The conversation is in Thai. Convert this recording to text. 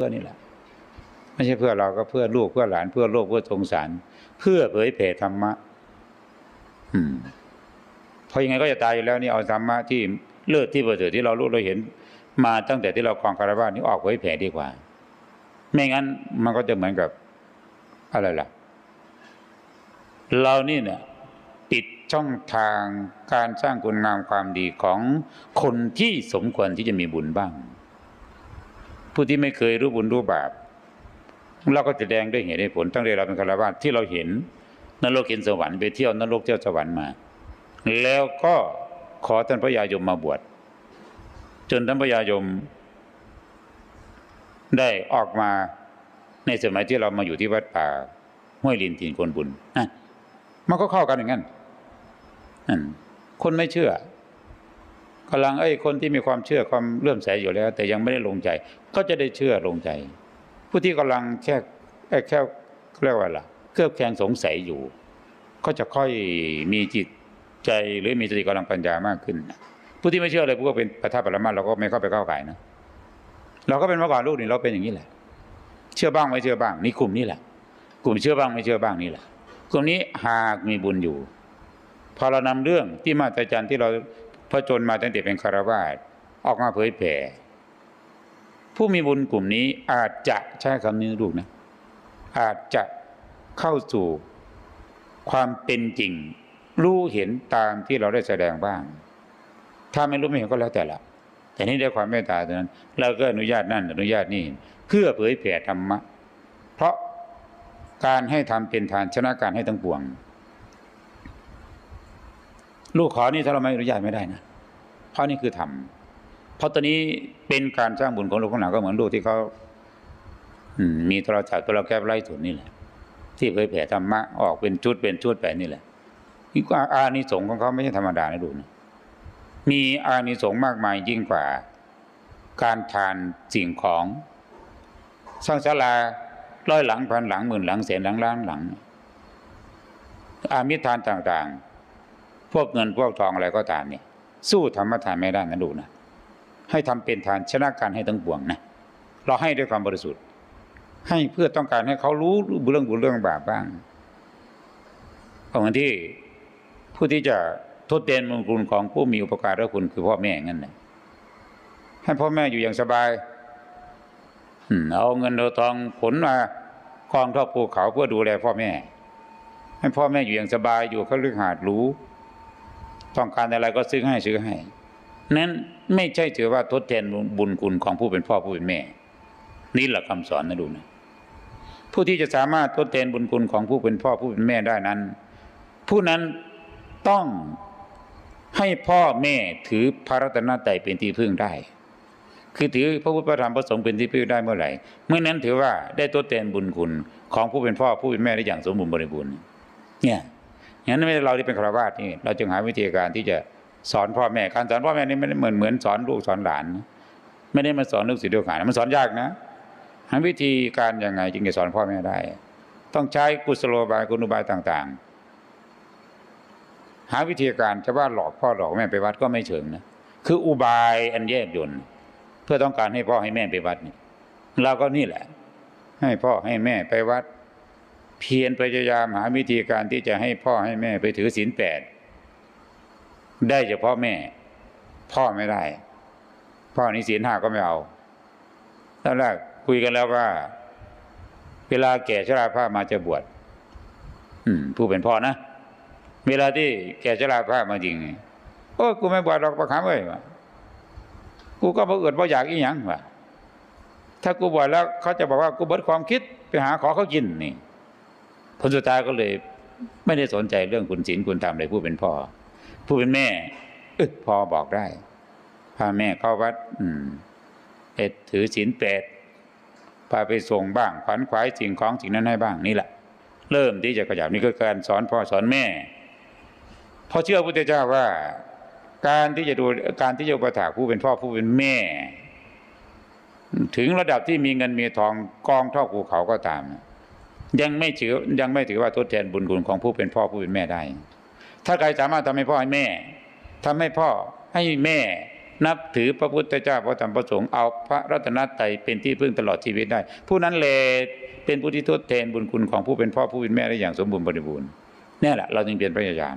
พื่อนี่แหละไม่ใช่เพื่อเราก็เพื่อลูกเพื่อหลานเพื่อโลกเพื่อสงสาร เพื่อเผยแผ่ธรรมะอืมเพราะยังไงก็จะตายอยู่แล้วนี่เอาธรรมะที่เลิศที่ประเสริฐที่เรารู้เราเห็น มาตั้งแต่ที่เราครองคารวะนี่ออกเผยแผ่ดีกว่า ไม่งั้นมันก็จะเหมือนกับอะไรล่ะ เรานี่เนี่ยปิดช่องทางการสร้างคุณงามความดีของคนที่สมควรที่จะมีบุญบ้าง ผู้ที่ไม่เคยรู้บุญรู้บาปเราก็จะแสดงด้วยเหตุผลตั้งแต่เราเป็นคารวะที่เราเห็นนรกเห็นสวรรค์ไปเที่ยวนรกเที่ยวสวรรค์มา แล้วก็ขอท่านพระยายมมาบวชจนท่านพระยายมได้ออกมาในสมัยที่เรามาอยู่ที่วัดป่าห้วยลินทินคนบุญอะมันก็เข้ากันอย่างนั้นคนไม่เชื่อ กำลังไอ้คนที่มีความเชื่อความเลื่อมใสอยู่แล้ว แต่ยังไม่ได้ลงใจ ก็จะได้เชื่อลงใจ ผู้ที่กำลังแค่แค่เรียกว่าอะไรล่ะเครือบแคลงสงสัยอยู่ ก็จะค่อยมีจิตใจหรือมีสติกำลังปัญญามากขึ้น ผู้ที่ไม่เชื่อเลยผู้ก็เป็นประทับปรมาเราก็ไม่เข้าไปก้าวไก่นะเราก็เป็นเมื่อก่อนลูกนี่เราเป็นอย่างนี้แหละ เชื่อบ้างไม่เชื่อบ้าง นี่กลุ่มนี้แหละ กลุ่มเชื่อบ้างไม่เชื่อบ้างนี่แหละกลุ่มนี้หากมีบุญอยู่พอเรานำเรื่องที่มาตรจันที่เรา พระจนมาตั้งแต่เป็นคารวาสออกมาเผยแผ่ผู้มีบุญกลุ่มนี้อาจจะใช้คำนี้ลูกนะ อาจจะเข้าสู่ความเป็นจริง รู้เห็นตามที่เราได้แสดงบ้าง ถ้าไม่รู้ไม่เห็นก็แล้วแต่ละ แต่นี่ได้ความเมตตาเท่านั้น เราก็อนุญาตนั่นอนุญาตนี่ เพื่อเผยแผ่ธรรมะ เพราะการให้ทำเป็นทานชนะการให้ทั้งปวง ลูกขอนี่ถ้าเราไม่อนุญาตไม่ได้นะเพราะนี่คือธรรมเพราะตอนนี้เป็นการสร้างบุญของลูกของหลานก็เหมือนลูกที่เขาอืมีโทรศัพท์ตัวเราแก้ไล่ถุนนี่แหละ ที่เผยแผ่ธรรมะออกเป็นชุดเป็นชุดไปนี่แหละนี่ก็อานิสงส์ของเขาไม่ใช่ธรรมดานะดูนะมีอานิสงส์มากมายยิ่งกว่า การทานสิ่งของสร้างศาลาร้อยหลังพันหลังหมื่นหลังแสนหลังล้านหลัง อามิทานต่าง ๆ พวกเงินพวกทองอะไรก็ตามเนี่ยสู้ธรรมทานไม่ได้นะดูนะให้ทำเป็นทานชนะการให้ทั้งปวงนะเราให้ด้วยความบริสุทธิ์ ให้เพื่อต้องการให้เขารู้เรื่องบุญเรื่องบาปบ้างของที่ผู้ที่จะทดแทนบุญคุณของผู้มีอุปการะคุณคือพ่อแม่งั้นนะให้พ่อแม่อยู่อย่างสบายเอาเงินเอาทองผลมากองท่อภูเขาเพื่อดูแลพ่อแม่ ให้พ่อแม่อยู่อย่างสบายอยู่เขาเรื่องหาดรู้ ต้องการอะไรก็ซื้อให้ซื้อให้นั้นไม่ใช่ถือว่าทดแทนบุญคุณของผู้เป็นพ่อผู้เป็นแม่ นี่แหละคำสอนนะดูนะผู้ที่จะสามารถทดแทนบุญคุณของผู้เป็นพ่อผู้เป็นแม่ได้นั้น ผู้นั้นต้องให้พ่อแม่ถือพระรัตนตรัยเป็นที่พึ่งได้ คือถือพระพุทธพระธรรมพระสงฆ์เป็นที่พึ่งได้เมื่อไหร่เมื่อนั้นถือว่าได้ทดแทนบุญคุณของผู้เป็นพ่อผู้เป็นแม่ได้อย่างสมบูรณ์บริบูรณ์เนี่ย งั้นไม่เราที่เป็นคราวาสนี่เราจึงหาวิธีการที่จะสอนพ่อแม่การสอนพ่อแม่นี่ไม่ได้เหมือนเหมือนสอนลูกสอนหลาน ไม่ได้มาสอนลูกศิษย์ลูกหานะมันสอนยากนะหาวิธีการยังไงจึงจะสอนพ่อแม่ได้ ต้องใช้กุศโลบายกุณุบายต่าง ๆ หาวิธีการจะว่าหลอกพ่อหลอกแม่ไปวัดก็ไม่เชิงนะคืออุบายอันแยบยนต์เพื่อต้องการให้พ่อให้แม่ไปวัดนี่เราก็นี่แหละ ให้พ่อให้แม่ไปวัด เพียรพยายามหาวิธีการที่จะให้พ่อให้แม่ไปถือศีลแปดได้เฉพาะแม่ พ่อไม่ได้ พ่อนี่ศีลห้าก็ไม่เอาตอนแรกคุยกันแล้วว่า เวลาแก่ชราภาพมาจะบวชผู้เป็นพ่อนะเวลาที่แก่ชราภาพมาจริงโอ้กูไม่บวชหรอกประคำเอ้ยวะกูก็บ่เอิดบ่อยากอีหยังวะถ้ากูบวชแล้วเขาจะบอกว่ากูเบิดความคิดไปหาขอเขากินนี่ ผลสุดท้ายก็เลยไม่ได้สนใจเรื่องคุณศีลคุณธรรมเลยผู้เป็นพ่อ ผู้เป็นแม่เออพอบอกได้ พาแม่เข้าวัด อืมเอ็ดถือศีลแปดพาไปส่งบ้างขวัญขวายสิ่งของสิ่งนั้นให้บ้างนี่แหละ เริ่มที่จะขยับนี่ก็การสอนพ่อสอนแม่เพอเชื่อพระพุทธเจ้าว่า การที่จะดูการที่จะประถาผู้เป็นพ่อผู้เป็นแม่ ถึงระดับที่มีเงินมีทองกองเท่าภูเขาก็ตาม ยังไม่ถือยังไม่ถือว่าทดแทนบุญคุณของผู้เป็นพ่อผู้เป็นแม่ได้ ถ้าใครสามารถทำให้พ่อให้แม่ทำให้พ่อให้แม่นับถือพระพุทธเจ้าพระธรรมพระสงฆ์เอาพระรัตนตรัยเป็นที่พึ่งตลอดชีวิตได้ ผู้นั้นเลเป็นผู้ที่ทดแทนบุญคุณของผู้เป็นพ่อผู้เป็นแม่ได้อย่างสมบูรณ์บริบูรณ์นี่แหละเราจึงเป็นพระยายาม